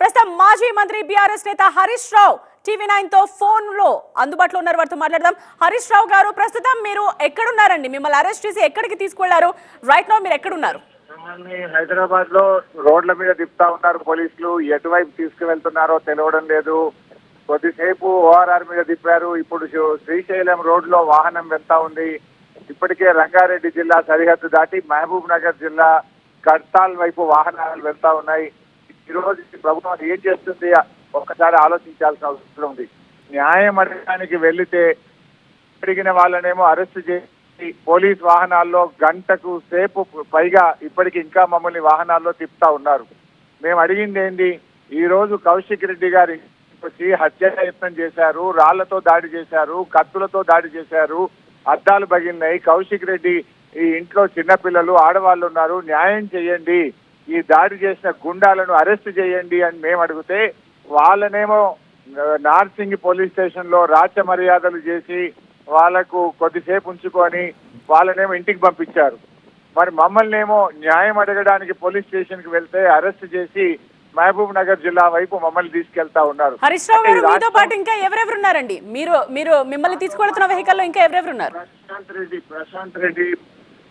ప్రస్తుతం మాజీ మంత్రి బీఆర్ఎస్ నేత హరీష్ రావు టీవీ నైన్తో ఫోన్లో అందుబాటులో ఉన్నారు. వారితో మాట్లాడదాం. హరీష్ రావు గారు ప్రస్తుతం మీరు ఎక్కడున్నారండి? మిమ్మల్ని అరెస్ట్ చేసి ఎక్కడికి తీసుకెళ్ళారు రైట్ నో మీరు ఎక్కడున్నారు? హైదరాబాద్లో రోడ్ల మీద తిప్పుతా ఉన్నారు పోలీసులు. ఎటువైపు తీసుకువెళ్తున్నారో తెలియడం లేదు. కొద్దిసేపు ఓఆర్ఆర్ మీద తిప్పారు. ఇప్పుడు శ్రీశైలం రోడ్లో వాహనం వెళ్తా ఉంది. ఇప్పటికే రంగారెడ్డి జిల్లా సరిహద్దు దాటి మహబూబ్ నగర్ జిల్లా కడ్తాల్ వైపు వాహనాలు వెళ్తా ఉన్నాయి. ఈ రోజు ఈ ప్రభుత్వం ఏం చేస్తుంది? ఒక్కసారి ఆలోచించాల్సిన అవసరం ఉంది. న్యాయం అడగడానికి వెళ్ళితే అడిగిన వాళ్ళనేమో అరెస్ట్ చేసి పోలీస్ వాహనాల్లో గంటకు సేపు పైగా ఇప్పటికి ఇంకా మమ్మల్ని వాహనాల్లో తిప్పుతా ఉన్నారు. మేము అడిగింది ఏంది? ఈ రోజు కౌశిక్ రెడ్డి గారి వచ్చి హత్య ప్రయత్నం చేశారు రాళ్ళతో దాడి చేశారు కత్తులతో దాడి చేశారు అద్దాలు పగిలినాయి కౌశిక్ రెడ్డి ఈ ఇంట్లో చిన్నపిల్లలు ఆడవాళ్ళు ఉన్నారు న్యాయం చేయండి. ఈ దాడి చేసిన గుండాలను అరెస్ట్ చేయండి అని మేము అడిగితే వాళ్ళనేమో నార్సింగ్ పోలీస్ స్టేషన్లో రాచ మర్యాదలు చేసి వాళ్ళకు కొద్దిసేపు ఉంచుకొని వాళ్ళనేమో ఇంటికి పంపించారు. మరి మమ్మల్ని ఏమో న్యాయం అడగడానికి పోలీస్ స్టేషన్కి వెళ్తే అరెస్ట్ చేసి మహబూబ్ నగర్ జిల్లా వైపు మమ్మల్ని తీసుకెళ్తా ఉన్నారు. హరీష్ రావు గారు మీతో పాటు ఇంకా ఎవరెవరు ఉన్నారండి మీరు మీరు మిమ్మల్ని తీసుకెళ్తున్న వెహికల్లో ఇంకా ఎవరెవరు ఉన్నారు ప్రశాంత్ రెడ్డి ప్రశాంత్ రెడ్డి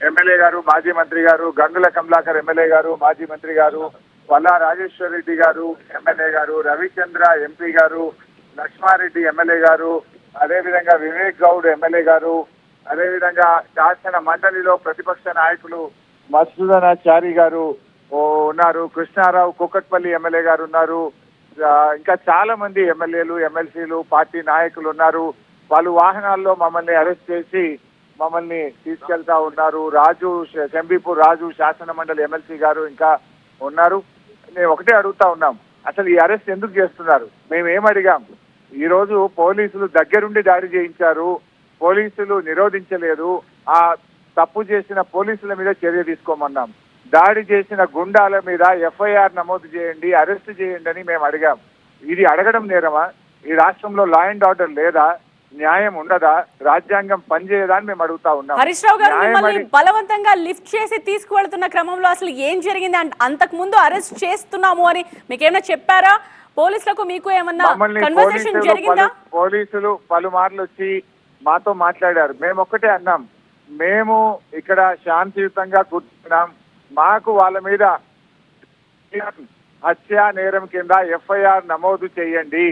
ఎమ్మెల్యే గారు మాజీ మంత్రి గారు గంగుల కమలాకర్ ఎమ్మెల్యే గారు మాజీ మంత్రి గారు వల్లా రాజేశ్వర్ రెడ్డి గారు ఎమ్మెల్యే గారు రవిచంద్ర ఎంపీ గారు లక్ష్మారెడ్డి ఎమ్మెల్యే గారు అదేవిధంగా వివేక్ గౌడ్ ఎమ్మెల్యే గారు అదేవిధంగా శాసన మండలిలో ప్రతిపక్ష నాయకులు మసూదనాచారి గారు ఉన్నారు. కృష్ణారావు కుక్కట్పల్లి ఎమ్మెల్యే గారు ఉన్నారు. ఇంకా చాలా మంది ఎమ్మెల్యేలు ఎమ్మెల్సీలు పార్టీ నాయకులు ఉన్నారు. వాళ్ళు వాహనాల్లో మమ్మల్ని అరెస్ట్ చేసి మమ్మల్ని తీసుకెళ్తా ఉన్నారు. రాజు శంబీపూర్ రాజు శాసన మండలి ఎమ్మెల్సీ గారు ఇంకా ఉన్నారు. నేను ఒకటే అడుగుతా ఉన్నాం. అసలు ఈ అరెస్ట్ ఎందుకు చేస్తున్నారు? మేము ఏమడిగాం అడిగాం? ఈ రోజు పోలీసులు దగ్గరుండి దాడి చేయించారు. పోలీసులు నిరోధించలేదు. ఆ తప్పు చేసిన పోలీసుల మీద చర్య తీసుకోమన్నాం. దాడి చేసిన గుండాల మీద ఎఫ్ఐఆర్ నమోదు చేయండి అరెస్ట్ చేయండి అని మేము అడిగాం. ఇది అడగడం నేరమా? ఈ రాష్ట్రంలో లా అండ్ ఆర్డర్ లేదా? న్యాయం ఉండదా? రాజ్యాంగం పనిచేయదా అని మేము అడుగుతా ఉన్నాం. హరీష్ రావు గారు మిమ్మల్ని బలవంతంగా లిఫ్ట్ చేసి తీసుకువెళ్తున్న క్రమంలో అసలు ఏం జరిగింది? అంట అంతకు ముందు అరెస్ట్ చేస్తున్నాము అని మీకు ఏమైనా చెప్పారా? పోలీసులకు మీకు ఏమన్నా కన్వర్సేషన్ జరిగిందా? పోలీసులు పలుమార్లు వచ్చి మాతో మాట్లాడారు. మేము ఒక్కటే అన్నాం. మేము ఇక్కడ శాంతియుతంగా కూర్చున్నాం. మాకు వాళ్ళ మీద హత్యా నేరం కింద ఎఫ్ఐఆర్ నమోదు చేయండి.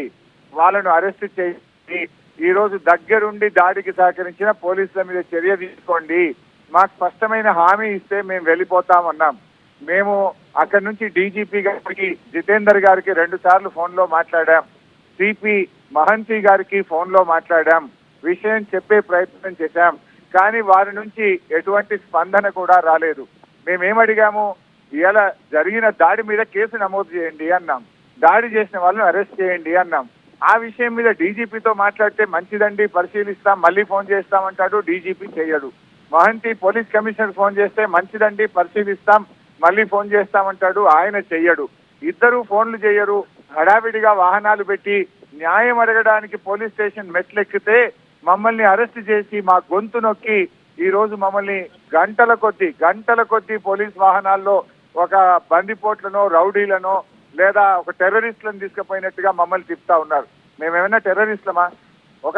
వాళ్ళను అరెస్ట్ చేయండి. ఈ రోజు దగ్గరుండి దాడికి సహకరించిన పోలీసుల మీద చర్య తీసుకోండి. మాకు స్పష్టమైన హామీ ఇస్తే మేము వెళ్ళిపోతామన్నాం. మేము అక్కడి నుంచి డీజీపీ గారికి జితేందర్ గారికి రెండు సార్లు ఫోన్లో మాట్లాడాం సిపి మహంతి గారికి ఫోన్లో మాట్లాడాం. విషయం చెప్పే ప్రయత్నం చేశాం. కానీ వారి నుంచి ఎటువంటి స్పందన కూడా రాలేదు. మేమేం అడిగాము ఇలా జరిగిన దాడి మీద కేసు నమోదు చేయండి అన్నాం. దాడి చేసిన వాళ్ళని అరెస్ట్ చేయండి అన్నాం. ఆ విషయం మీద డీజీపీతో మాట్లాడితే మంచిదండి పరిశీలిస్తాం మళ్ళీ ఫోన్ చేస్తామంటాడు డీజీపీ చేయడు. మహంతి పోలీస్ కమిషనర్ ఫోన్ చేస్తే మంచిదండి పరిశీలిస్తాం మళ్ళీ ఫోన్ చేస్తామంటాడు ఆయన చెయ్యడు. ఇద్దరు ఫోన్లు చేయరు హడావిడిగా వాహనాలు పెట్టి న్యాయం అడగడానికి పోలీస్ స్టేషన్ మెట్లెక్కితే మమ్మల్ని అరెస్ట్ చేసి మా గొంతు నొక్కి ఈ రోజు మమ్మల్ని గంటల కొద్దీ గంటల కొద్దీ పోలీస్ వాహనాల్లో ఒక బందిపోట్లనో రౌడీలనో లేదా ఒక టెర్రరిస్టులను తీసుకుపోయినట్టుగా మమ్మల్ని తిప్పుతా ఉన్నారు. మేమేమైనా టెర్రరిస్టులమా? ఒక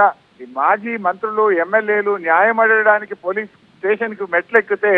మాజీ మంత్రులు ఎమ్మెల్యేలు న్యాయం అడగడానికి పోలీస్ స్టేషన్కి మెట్లెక్కితే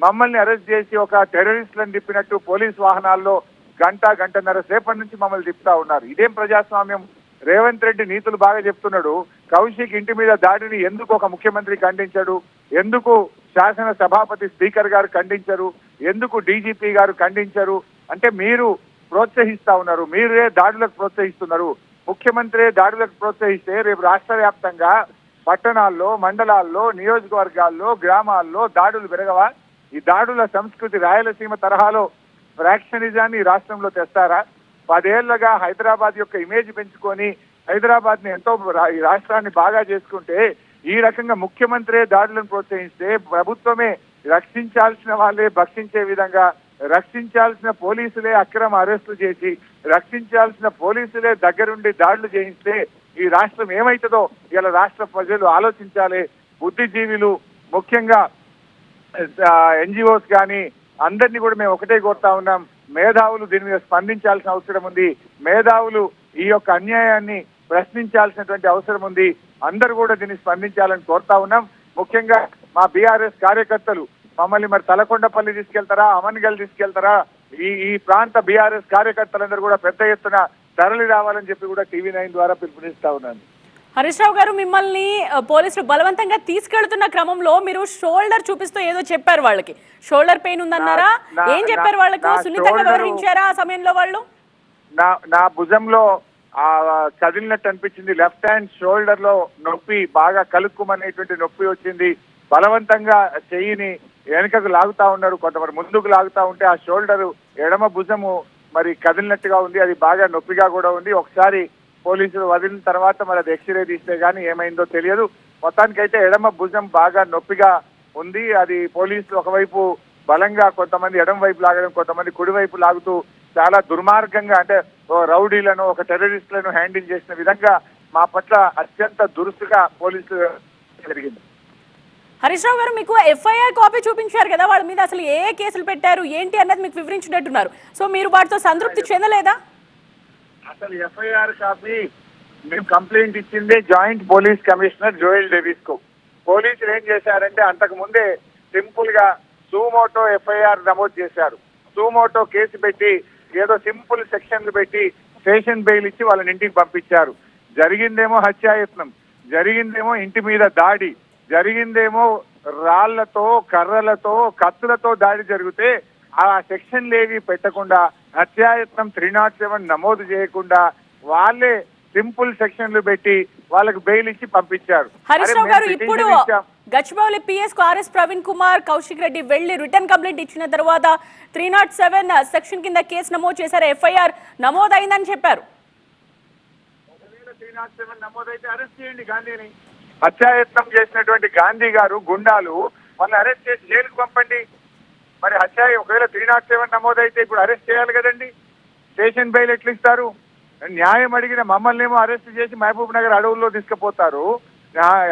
మమ్మల్ని అరెస్ట్ చేసి ఒక టెర్రరిస్టులను తిప్పినట్టు పోలీస్ వాహనాల్లో గంట గంటన్నర సేపటి నుంచి మమ్మల్ని తిప్పుతా ఉన్నారు. ఇదేం ప్రజాస్వామ్యం? రేవంత్ రెడ్డి నీతులు బాగా చెప్తున్నాడు. కౌశిక్ ఇంటి మీద దాడిని ఎందుకు ఒక ముఖ్యమంత్రి ఖండించాడు? ఎందుకు శాసన సభాపతి స్పీకర్ గారు ఖండించరు? ఎందుకు డీజీపీ గారు ఖండించరు? అంటే మీరు ప్రోత్సహిస్తా ఉన్నారు. మీరే దాడులకు ప్రోత్సహిస్తున్నారు. ముఖ్యమంత్రి దాడులకు ప్రోత్సహిస్తే రేపు రాష్ట్ర వ్యాప్తంగా పట్టణాల్లో మండలాల్లో నియోజకవర్గాల్లో గ్రామాల్లో దాడులు పెరగవా? ఈ దాడుల సంస్కృతి రాయలసీమ తరహాలో ఫ్రాక్షనిజాన్ని రాష్ట్రంలో తెస్తారా? పదేళ్ళుగా హైదరాబాద్ యొక్క ఇమేజ్ పెంచుకొని హైదరాబాద్ని ఎంతో రా- ఈ రాష్ట్రాన్ని బాగా చేసుకుంటే ఈ రకంగా ముఖ్యమంత్రి దాడులను ప్రోత్సహిస్తే ప్రభుత్వమే రక్షించాల్సిన వాళ్ళే భక్షించే విధంగా రక్షించాల్సిన పోలీసులే అక్రమ అరెస్టులు చేసి రక్షించాల్సిన పోలీసులే దగ్గరుండి దాడులు చేయిస్తే ఈ రాష్ట్రం ఏమైతుందో ఇలా రాష్ట్ర ప్రజలు ఆలోచించాలి. బుద్ధిజీవులు ముఖ్యంగా ఎన్జిఓస్ కానీ అందరినీ కూడా మేము ఒకటే కోరుతా ఉన్నాం. మేధావులు దీని మీద స్పందించాల్సిన అవసరం ఉంది. మేధావులు ఈ యొక్క అన్యాయాన్ని ప్రశ్నించాల్సినటువంటి అవసరం ఉంది. అందరూ కూడా దీన్ని స్పందించాలని కోరుతా ఉన్నాం. ముఖ్యంగా మా బీఆర్ఎస్ కార్యకర్తలు మమ్మల్ని మరి తలకొండపల్లి తీసుకెళ్తారా అమన్గల్ తీసుకెళ్తారా? ఈ ఈ ప్రాంత బీఆర్ఎస్ కార్యకర్తలందరూ కూడా పెద్ద ఎత్తున తరలి రావాలని చెప్పి కూడా టీవీ నైన్ ద్వారా పిలుపునిస్తా ఉన్నాను. హరీష్ రావు గారు మిమ్మల్ని పోలీసులు బలవంతంగా తీసుకెళ్తున్న క్రమంలో మీరు షోల్డర్ చూపిస్తూ ఏదో చెప్పారు వాళ్ళకి. షోల్డర్ పెయిన్ ఉందన్నారా? ఏం చెప్పారు వాళ్ళకు? సున్నితంగా వ్యవహరించారా ఆ సమయంలో వాళ్ళు? నా నా భుజంలో ఆ కదిలినట్టు అనిపించింది. లెఫ్ట్ హ్యాండ్ షోల్డర్లో నొప్పి బాగా కలుక్కుమనేటువంటి నొప్పి వచ్చింది. బలవంతంగా చెయ్యిని వెనుకకు లాగుతా ఉన్నారు కొంతమంది. ముందుకు లాగుతా ఉంటే ఆ షోల్డర్ ఎడమ భుజము మరి కదిలినట్టుగా ఉంది. అది బాగా నొప్పిగా కూడా ఉంది. ఒకసారి పోలీసులు వదిలిన తర్వాత మరి అది ఎక్స్రే తీస్తే గానీ ఏమైందో తెలియదు. మొత్తానికైతే ఎడమ భుజం బాగా నొప్పిగా ఉంది. అది పోలీసులు ఒకవైపు బలంగా కొంతమంది ఎడమ వైపు లాగడం కొంతమంది కుడివైపు లాగుతూ చాలా దుర్మార్గంగా అంటే ఓ రౌడీలను ఒక టెర్రరిస్టులను హ్యాండిల్ చేసిన విధంగా మా పట్ల అత్యంత దురుసుగా పోలీసులు జరిగింది. హరీష్ రావు గారు మీకు ఎఫ్ఐఆర్ కాపీ చూపించారు కదా వాళ్ళ మీద అసలు ఏ ఏ కేసులు పెట్టారు ఏంటి అన్నది మీకు వివరించినట్టున్నారు. సో మీరు వాటితో సంతృప్తి చెందలేదా? అసలు ఎఫ్ఐఆర్ కాపీ మేము కంప్లైంట్ ఇచ్చిందే జాయింట్ పోలీస్ కమిషనర్ జోయల్ డేవిస్కు పోలీసులు ఏం చేశారంటే అంతకు ముందే సింపుల్గా సూమోటో ఎఫ్ఐఆర్ నమోదు చేశారు. సూమోటో కేసు పెట్టి ఏదో సింపుల్ సెక్షన్లు పెట్టి స్టేషన్ బెయిల్ ఇచ్చి వాళ్ళని ఇంటికి పంపించారు. జరిగిందేమో హత్యాయత్నం జరిగిందేమో ఇంటి మీద దాడి జరిగిందేమో రాళ్ళతో కర్రలతో కత్తులతో దాడి జరిగితే ఆ సెక్షన్లు ఏవి పెట్టకుండా హత్యాయత్నం త్రీ నాట్ సెవెన్ నమోదు చేయకుండా వాళ్ళే సింపుల్ సెక్షన్లు పెట్టి వాళ్ళకి బెయిల్ ఇచ్చి పంపించారు. గారు ఇప్పుడు. గచ్చిబౌలి పిఎస్కు ఆర్ఎస్ ప్రవీణ్ కుమార్ కౌశిక్ రెడ్డి వెళ్ళి రిటర్న్ కంప్లైంట్ ఇచ్చిన తర్వాత త్రీ నాట్ సెవెన్ సెక్షన్ కింద కేసు నమోదు చేశారు. ఎఫ్ఐఆర్ నమోదైందని చెప్పారు. ఒకవేళ 307 నమోదైతే అరెస్ట్ చేయండి గాంధీని. హత్యాయత్నం చేసినటువంటి గాంధీ గారు గుండాలు వాళ్ళని అరెస్ట్ చేసి జైలుకు పంపండి. మరి హత్య ఒకవేళ త్రీ నాట్ సెవెన్ నమోదైతే ఇప్పుడు అరెస్ట్ చేయాలి కదండి. స్టేషన్ బెయిల్ ఎట్లా ఇస్తారు న్యాయం అడిగిన మమ్మల్ని ఏమో అరెస్ట్ చేసి మహబూబ్ నగర్ అడవుల్లో తీసుకుపోతారు.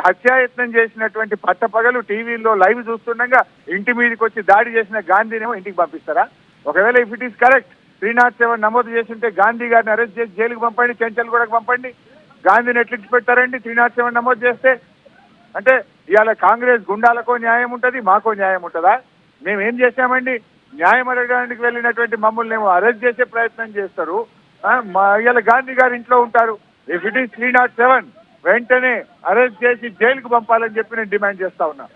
హత్యాయత్నం చేసినటువంటి పట్టపగలు టీవీలో లైవ్ చూస్తుండగా ఇంటి మీదకి వచ్చి దాడి చేసిన గాంధీనేమో ఇంటికి పంపిస్తారా? ఒకవేళ if it is correct three not seven నమోదు చేస్తుంటే గాంధీ గారిని అరెస్ట్ చేసి జైలుకు పంపండి చెంచల్ కూడా పంపండి. గాంధీని ఎట్లా పెట్టారండి త్రీ సెవెన్ నమోదు చేస్తే. అంటే ఇవాళ కాంగ్రెస్ గుండాలకో న్యాయం ఉంటది మాకో న్యాయం ఉంటుందా? మేమేం చేశామండి? న్యాయం అడగడానికి వెళ్ళినటువంటి మమ్మల్ని ఏమో అరెస్ట్ చేసే ప్రయత్నం చేస్తారు. మా ఇవాళ గాంధీ గారు ఇంట్లో ఉంటారు. If it is three not seven వెంటనే అరెస్ట్ చేసి జైలుకు పంపాలని చెప్పి నేను డిమాండ్ చేస్తా ఉన్నా.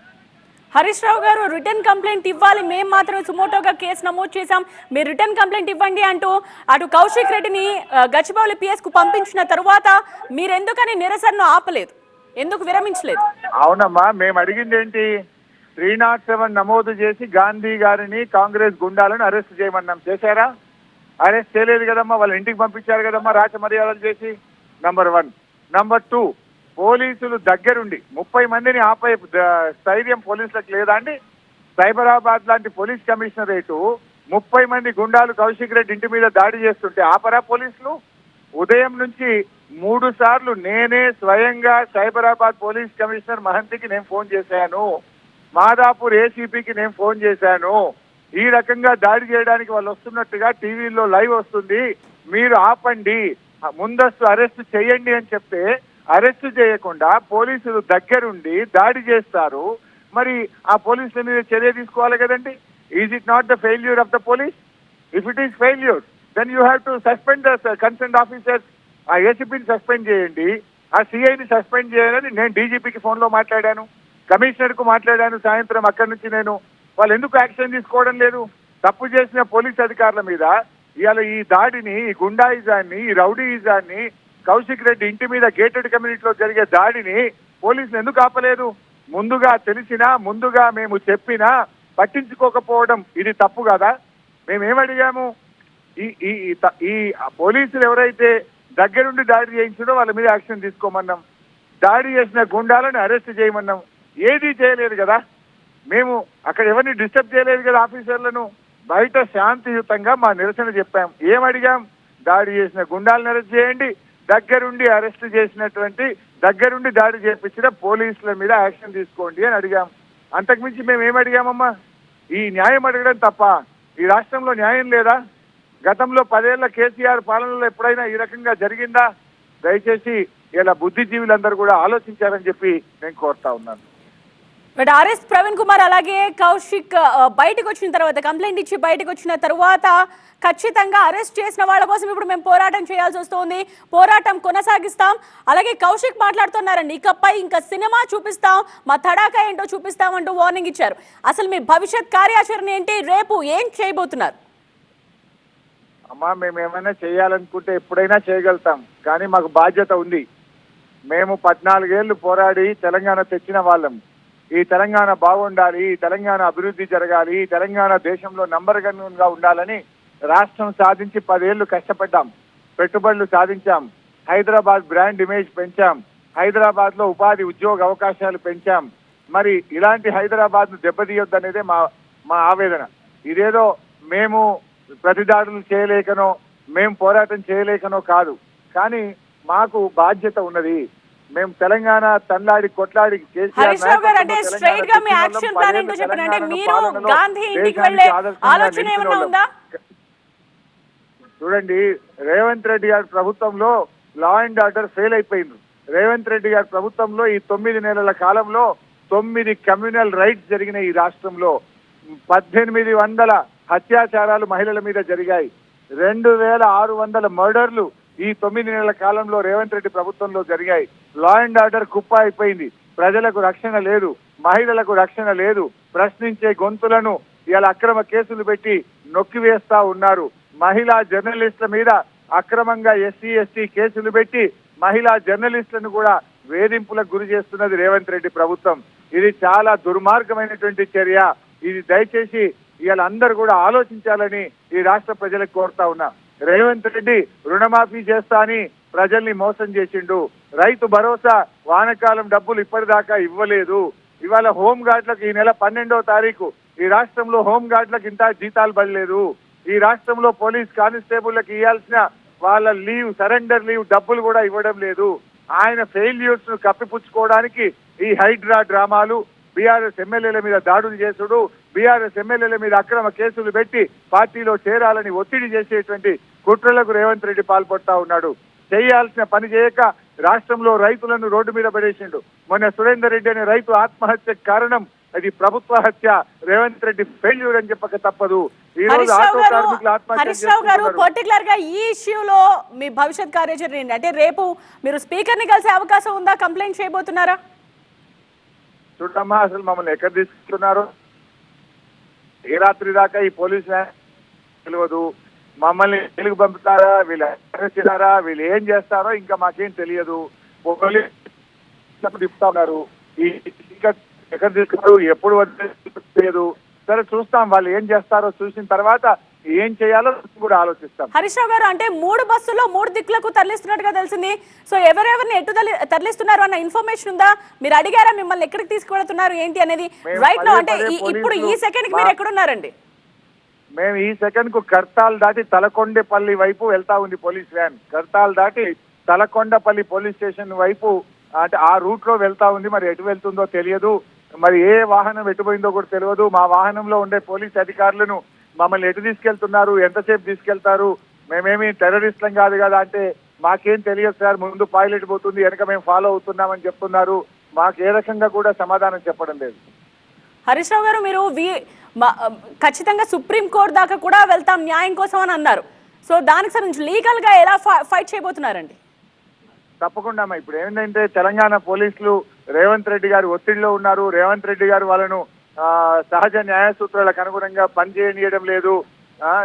హరీష్ రావు గారు రిటర్న్ కంప్లైంట్ ఇవ్వాలి. మేము మాత్రం సుమోటోగా కేసు నమోదు చేశాం. మీరు రిటర్న్ కంప్లైంట్ ఇవ్వండి అంటూ అటు కౌశిక్ రెడ్డిని గచ్చిబౌలి పిఎస్కు పంపించిన తరువాత మీరు ఎందుకని నిరసనను ఆపలేదు? ఎందుకు విరమించలేదు? అవునమ్మా మేము అడిగింది ఏంటి? త్రీ నాట్ సెవెన్ నమోదు చేసి గాంధీ గారిని కాంగ్రెస్ గుండాలను అరెస్ట్ చేయమన్నాం. చేశారా? అరెస్ట్ చేయలేదు కదమ్మా. వాళ్ళ ఇంటికి పంపించారు కదమ్మా. రాచ మర్యాదలు చేసి. నంబర్ వన్ నంబర్ టూ పోలీసులు దగ్గరుండి ముప్పై మందిని ఆపే స్థైర్యం పోలీసులకు లేదా అండి? సైబరాబాద్ లాంటి పోలీస్ కమిషనరేటు ముప్పై మంది గుండాలు కౌశిక్ రెడ్డి ఇంటి మీద దాడి చేస్తుంటే ఆపరా పోలీసులు? ఉదయం నుంచి మూడు సార్లు నేనే స్వయంగా సైబరాబాద్ పోలీస్ కమిషనర్ మహంతికి నేను ఫోన్ చేశాను. మాదాపూర్ ఏసీపీకి నేను ఫోన్ చేశాను. ఈ రకంగా దాడి చేయడానికి వాళ్ళు వస్తున్నట్టుగా టీవీలో లైవ్ వస్తుంది. మీరు ఆపండి. ముందస్తు అరెస్ట్ చేయండి అని చెప్తే అరెస్ట్ చేయకుండా పోలీసులు దగ్గరుండి దాడి చేస్తారు. మరి ఆ పోలీసుల మీద చర్య తీసుకోవాలి కదండి. Is it not the failure of the police if it is failure then you have to suspend the concern officers ఆ ఏసీపీని సస్పెండ్ చేయండి. ఆ సిఐని సస్పెండ్ చేయాలని నేను డీజీపీకి ఫోన్లో మాట్లాడాను. కమిషనర్కు మాట్లాడాను. సాయంత్రం అక్కడి నుంచి నేను వాళ్ళు ఎందుకు యాక్షన్ తీసుకోవడం లేదు? తప్పు చేసిన పోలీస్ అధికారుల మీద ఇవాళ ఈ దాడిని ఈ గుండాయిజాన్ని ఈ రౌడీయిజాన్ని కౌశిక్ రెడ్డి ఇంటి మీద గేటెడ్ కమ్యూనిటీలో జరిగే దాడిని పోలీసులు ఎందుకు ఆపలేదు? ముందుగా తెలిసినా ముందుగా మేము చెప్పినా పట్టించుకోకపోవడం ఇది తప్పు కదా? మేమేమడిగాము? ఈ ఈ ఈ ఈ పోలీసులు ఎవరైతే దగ్గరుండి దాడి చేయించడో వాళ్ళ మీద యాక్షన్ తీసుకోమన్నాం. దాడి చేసిన గుండాలను అరెస్ట్ చేయమన్నాం. ఏదీ చేయలేదు కదా? మేము అక్కడ ఎవరిని డిస్టర్బ్ చేయలేదు కదా ఆఫీసర్లను? బయట శాంతియుతంగా మా నిరసన చెప్పాం. ఏం అడిగాం దాడి చేసిన గుండాలను అరెస్ట్ చేయండి. దగ్గరుండి అరెస్ట్ చేసినటువంటి దగ్గరుండి దాడి చేపించిన పోలీసుల మీద యాక్షన్ తీసుకోండి అని అడిగాం. అంతకుమించి మేము ఏం అడిగామమ్మా? ఈ న్యాయం అడగడం తప్ప. ఈ రాష్ట్రంలో న్యాయం లేదా? గతంలో పదేళ్ళ కేసీఆర్ పాలనలో ఎప్పుడైనా ఈ రకంగా జరిగిందా? దయచేసి ఇలా బుద్ధిజీవులందరూ కూడా ఆలోచించారని చెప్పి నేను కోరుతా ఉన్నాను. బట్ ఆర్ఎస్ ప్రవీణ్ కుమార్ అలాగే కౌశిక్ బయటకు వచ్చిన తర్వాత కంప్లైంట్ ఇచ్చి బయటకు వచ్చిన తర్వాత ఖచ్చితంగా అరెస్ట్ చేసిన వాళ్ళ కోసం ఇప్పుడు మేము పోరాటం చేయాల్సి వస్తుంది. పోరాటం కొనసాగిస్తాం. అలాగే కౌశిక్ మాట్లాడుతున్నారండి ఇకపై ఇంకా సినిమా చూపిస్తాం మా తడాకా ఏంటో చూపిస్తామంటూ వార్నింగ్ ఇచ్చారు. అసలు మీ భవిష్యత్ కార్యాచరణ ఏంటి? రేపు ఏం చేయబోతున్నారు? అమ్మా మేము ఏమైనా చేయాలనుకుంటే ఎప్పుడైనా చేయగలుగుతాం కానీ మాకు బాధ్యత ఉంది. మేము పద్నాలుగేళ్ళు పోరాడి తెలంగాణ తెచ్చిన వాళ్ళం. ఈ తెలంగాణ బాగుండాలి ఈ తెలంగాణ అభివృద్ధి జరగాలి ఈ తెలంగాణ దేశంలో నంబర్గా ఉండాలని రాష్ట్రం సాధించి పదేళ్ళు కష్టపడ్డాం పెట్టుబడులు సాధించాం హైదరాబాద్ బ్రాండ్ ఇమేజ్ పెంచాం హైదరాబాద్లో ఉపాధి ఉద్యోగ అవకాశాలు పెంచాం. మరి ఇలాంటి హైదరాబాద్ను దెబ్బతీయొద్దనేదే మా మా ఆవేదన. ఇదేదో మేము ప్రతిదాడులు చేయలేకనో మేము పోరాటం చేయలేకనో కాదు. కానీ మాకు బాధ్యత ఉన్నది మేము తెలంగాణ తన్లాడి కొట్లాడి కేసీఆర్ హరీష్ రావు గారు అంటే నాయకత్వంలో స్ట్రైట్గా మీ తెలంగాణ యాక్షన్ ప్లాన్ ఏంటో పదేళ్ళ చెప్పండి. అంటే తెలంగాణను మీరు పాలనలో గాంధీ ఇంటికి దేశానికి వెళ్ళే ఆదర్శంగా ఆలోచన నిలిచిన ఏమన్నా వాళ్ళం. ఉందా? చూడండి రేవంత్ రెడ్డి గారి ప్రభుత్వంలో లా అండ్ ఆర్డర్ ఫెయిల్ అయిపోయింది. రేవంత్ రెడ్డి గారి ప్రభుత్వంలో ఈ తొమ్మిది నెలల కాలంలో తొమ్మిది కమ్యూనల్ రైట్స్ జరిగిన ఈ రాష్ట్రంలో. పద్దెనిమిది వందల అత్యాచారాలు మహిళల మీద జరిగాయి. రెండు వేల ఆరు వందల మర్డర్లు ఈ తొమ్మిది నెలల కాలంలో రేవంత్ రెడ్డి ప్రభుత్వంలో జరిగాయి. లా అండ్ ఆర్డర్ కుప్ప అయిపోయింది. ప్రజలకు రక్షణ లేదు. మహిళలకు రక్షణ లేదు. ప్రశ్నించే గొంతులను ఇలా అక్రమ కేసులు పెట్టి నొక్కివేస్తా ఉన్నారు. మహిళా జర్నలిస్టుల మీద అక్రమంగా ఎస్సీ ఎస్టీ కేసులు పెట్టి మహిళా జర్నలిస్టులను కూడా వేధింపులకు గురి చేస్తున్నది రేవంత్ రెడ్డి ప్రభుత్వం. ఇది చాలా దుర్మార్గమైనటువంటి చర్య. ఇది దయచేసి ఇవాళ అందరూ కూడా ఆలోచించాలని ఈ రాష్ట్ర ప్రజలకు కోరుతా ఉన్నా. రేవంత్ రెడ్డి రుణమాఫీ చేస్తా అని ప్రజల్ని మోసం చేసిండు. రైతు భరోసా వానకాలం డబ్బులు ఇప్పటిదాకా ఇవ్వలేదు. ఇవాళ హోం గార్డులకు ఈ నెల పన్నెండో తారీఖు ఈ రాష్ట్రంలో హోం గార్డులకు ఇంత జీతాలు పడలేదు. ఈ రాష్ట్రంలో పోలీస్ కానిస్టేబుల్లకు ఇవ్వాల్సిన వాళ్ళ లీవ్ సరెండర్ లీవ్ డబ్బులు కూడా ఇవ్వడం లేదు. ఆయన ఫెయిల్యూర్స్ను కప్పిపుచ్చుకోవడానికి ఈ హైడ్రా డ్రామాలు బీఆర్ఎస్ ఎమ్మెల్యేల మీద దాడులు చేసుడు. బీఆర్ఎస్ ఎమ్మెల్యేల మీద అక్రమ కేసులు పెట్టి పార్టీలో చేరాలని ఒత్తిడి చేసేటువంటి కుట్రలకు రేవంత్ రెడ్డి పాల్పడతా ఉన్నాడు. చేయాల్సిన పని చేయక రాష్ట్రంలో రైతులను రోడ్డు మీద పడేసిండు. మొన్న సురేందర్ రెడ్డి అనే రైతు ఆత్మహత్యకు కారణం అది ప్రభుత్వ హత్య. రేవంత్ రెడ్డి ఫెయిల్యూర్ అని చెప్పక తప్పదు. ఈ రోజు ఆటో కార్మికులు ఆత్మహత్య. పర్టికులర్గా ఈ ఇష్యూలో మీ భవిష్యత్ కార్యాచరణ ఏంటి? అంటే రేపు మీరు స్పీకర్ని కలిసే అవకాశం ఉందా? కంప్లైంట్ చేయబోతున్నారా? చూడమ్మా అసలు మమ్మల్ని ఎక్కడ తీసుకుంటున్నారు? ఏ రాత్రి దాకా ఈ పోలీస్ తెలియదు. మమ్మల్ని తెలుగు పంపుతారా? వీళ్ళు చేస్తారా వీళ్ళు ఏం చేస్తారో ఇంకా మాకేం తెలియదు. పోలీస్ తిప్పుతా ఉన్నారు. ఈ ఎక్కడ తీసుకున్నారు? ఎప్పుడు తెలియదు. సరే చూస్తాం వాళ్ళు ఏం చేస్తారో చూసిన తర్వాత ఏం చేయాలో కూడా ఆలోచిస్తాం. హరీష్ గారు అంటే మూడు బస్సుల్లో మూడు దిక్కులకు తరలిస్తున్నట్టుగా తెలిసింది. సో ఎవరెవరిని ఎటు తరలి- తరలిస్తున్నారు అన్న ఇన్ఫర్మేషన్ ఉందా? మీరు అడిగారా మిమ్మల్ని ఎక్కడికి తీసుకువెళ్తున్నారు ఏంటి అనేది? రైట్లో అంటే ఇప్పుడు ఈ సెకండ్ మీరు ఎక్కడున్నారండి? మేము ఈ సెకండ్కు కర్తాల్ దాటి తలకొండపల్లి వైపు వెళ్తా ఉంది పోలీస్ వ్యాన్. కర్తాల్ దాటి తలకొండపల్లి పోలీస్ స్టేషన్ వైపు అంటే ఆ రూట్లో వెళ్తా ఉంది. మరి ఎటు వెళ్తుందో తెలియదు. మరి ఏ వాహనం ఎటుపోయిందో కూడా తెలియదు. మా వాహనంలో ఉండే పోలీస్ అధికారులను మమ్మల్ని ఎటు తీసుకెళ్తున్నారు? ఎంతసేపు తీసుకెళ్తారు? మేమేమి టెర్రరిస్ట్లం కాదు కదా అంటే మాకేం తెలియదు సార్. ముందు పైలట్ పోతుంది వెనక మేము ఫాలో అవుతున్నామని చెప్తున్నారు. మాకు ఏ రకంగా కూడా సమాధానం చెప్పడం లేదు. హరీష్ రావు గారు మీరు ఖచ్చితంగా సుప్రీం కోర్టు దాకా కూడా వెళ్తాం న్యాయం కోసం అని అన్నారు. సో దానికి సంబంధించి లీగల్గా ఎలా ఫైట్ చేయబోతున్నారండి? తప్పకుండా. ఇప్పుడు ఏంటంటే తెలంగాణ పోలీసులు రేవంత్ రెడ్డి గారు ఒత్తిడిలో ఉన్నారు. రేవంత్ రెడ్డి గారు వాళ్ళను సహజ న్యాయ సూత్రాలకు అనుగుణంగా పనిచేయనీయడం లేదు.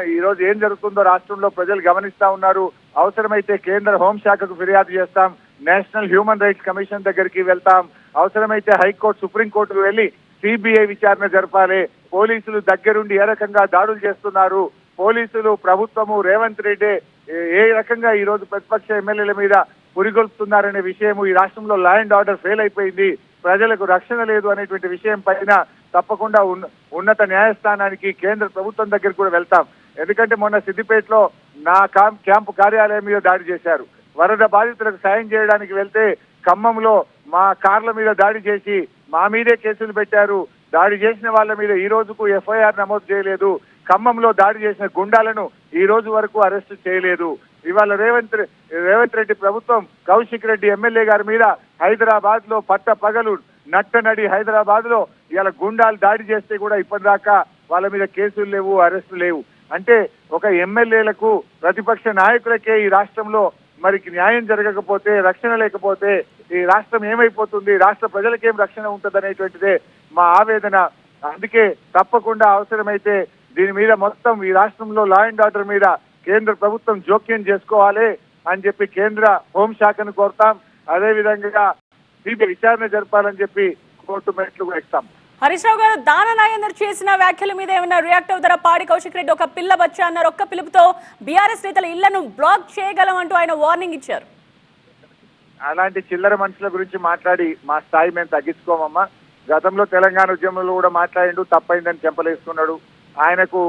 ఈ రోజు ఏం జరుగుతుందో రాష్ట్రంలో ప్రజలు గమనిస్తా ఉన్నారు. అవసరమైతే కేంద్ర హోంశాఖకు ఫిర్యాదు చేస్తాం. నేషనల్ హ్యూమన్ రైట్స్ కమిషన్ దగ్గరికి వెళ్తాం. అవసరమైతే హైకోర్టు సుప్రీంకోర్టుకు వెళ్ళి సిబిఐ విచారణ జరపాలి. పోలీసులు దగ్గరుండి ఏ రకంగా దాడులు చేస్తున్నారు? పోలీసులు ప్రభుత్వము రేవంత్ రెడ్డి ఏ- రకంగా ఈ రోజు ప్రతిపక్ష ఎమ్మెల్యేల మీద పురిగొల్పుతున్నారనే విషయం ఈ రాష్ట్రంలో లా అండ్ ఆర్డర్ ఫెయిల్ అయిపోయింది. ప్రజలకు రక్షణ లేదు అనేటువంటి విషయం పైన తప్పకుండా ఉన్న- ఉన్నత న్యాయస్థానానికి కేంద్ర ప్రభుత్వం దగ్గరికి కూడా వెళ్తాం. ఎందుకంటే మొన్న సిద్దిపేటలో నా క్యాంపు కార్యాలయం మీద దాడి చేశారు. వరద బాధితులకు సాయం చేయడానికి వెళ్తే ఖమ్మంలో మా కార్ల మీద దాడి చేసి మా మీదే కేసులు పెట్టారు. దాడి చేసిన వాళ్ళ మీద ఈ రోజుకు ఎఫ్ఐఆర్ నమోదు చేయలేదు. ఖమ్మంలో దాడి చేసిన గుండాలను ఈ రోజు వరకు అరెస్ట్ చేయలేదు. ఇవాళ రేవంత్ రేవంత్ రెడ్డి ప్రభుత్వం కౌశిక్ రెడ్డి ఎమ్మెల్యే గారి మీద హైదరాబాద్లో పట్ట పగలు నట్టనడి హైదరాబాద్లో ఇవాళ గుండాలు దాడి చేస్తే కూడా ఇప్పటిదాకా వాళ్ళ మీద కేసులు లేవు అరెస్టులు లేవు. అంటే ఒక ఎమ్మెల్యేలకు ప్రతిపక్ష నాయకులకే ఈ రాష్ట్రంలో మరికి న్యాయం జరగకపోతే రక్షణ లేకపోతే ఈ రాష్ట్రం ఏమైపోతుంది రాష్ట్ర ప్రజలకేం రక్షణ ఉంటుంది అనేటువంటిదే మా ఆవేదన. అందుకే తప్పకుండా అవసరమైతే దీని మీద మొత్తం ఈ రాష్ట్రంలో లా అండ్ ఆర్డర్ మీద కేంద్ర ప్రభుత్వం జోక్యం చేసుకోవాలి అని చెప్పి కేంద్ర హోంశాఖను కోరుతాం. అదేవిధంగా సిబిఐ విచారణ జరపాలని చెప్పి కోర్టు మెట్లు ఎక్కుతాం హరీష్ రావు గారు దాన నాగేందర్ చేసిన వ్యాఖ్యల మీద ఏమైనా రియాక్ట్ అవుతారా? పాడి కౌశిక్ రెడ్డి ఒక పిల్ల బచ్చా అన్నారు. ఒక్క పిలుపుతో బీఆర్ఎస్ నేతల ఇళ్ళను బ్లాక్ చేయగలం అంటూ ఆయన వార్నింగ్ ఇచ్చారు. అలాంటి చిల్లర మనుషుల గురించి మాట్లాడి మా స్థాయి మేము తగ్గించుకోమమ్మా. గతంలో తెలంగాణ ఉద్యమంలో కూడా మాట్లాడిండు తప్పైందని చెంపలేసుకున్నాడు. ఆయనకు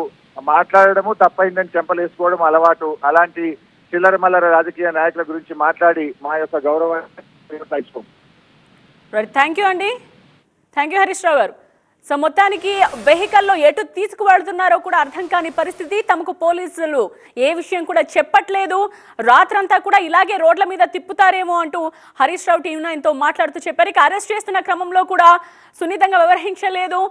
మాట్లాడడము తప్పైందని చెంపలేసుకోవడం అలవాటు. అలాంటి చిల్లర మల్లర రాజకీయ నాయకుల గురించి మాట్లాడి మా యొక్క గౌరవాన్ని రైట్ థ్యాంక్ యూ అండి. థ్యాంక్ యూ హరీష్ రావు గారు. సో మొత్తానికి వెహికల్లో ఎటు తీసుకువెళ్తున్నారో కూడా అర్థం కాని పరిస్థితి. తమకు పోలీసులు ఏ విషయం కూడా చెప్పట్లేదు. రాత్రంతా కూడా ఇలాగే రోడ్ల మీద తిప్పుతారేమో అంటూ హరీష్ రావు టీవీ నైన్తో మాట్లాడుతూ చెప్పారు. ఇక అరెస్ట్ చేస్తున్న క్రమంలో కూడా సున్నితంగా వ్యవహరించలేదు.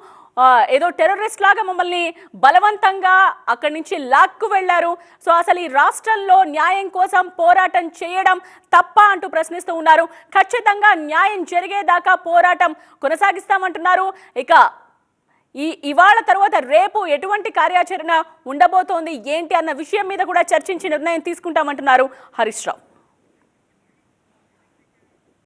ఏదో టెర్రరిస్ట్ లాగా మమ్మల్ని బలవంతంగా అక్కడి నుంచి లాక్కు వెళ్ళారు సో అసలు ఈ రాష్ట్రంలో న్యాయం కోసం పోరాటం చేయడం తప్ప అంటూ ప్రశ్నిస్తూ ఉన్నారు. ఖచ్చితంగా న్యాయం జరిగేదాకా పోరాటం కొనసాగిస్తామంటున్నారు. ఇక ఈ ఇవాళ తర్వాత రేపు ఎటువంటి కార్యాచరణ ఉండబోతోంది ఏంటి అన్న విషయం మీద కూడా చర్చించి నిర్ణయం తీసుకుంటామంటున్నారు హరీష్ రావు.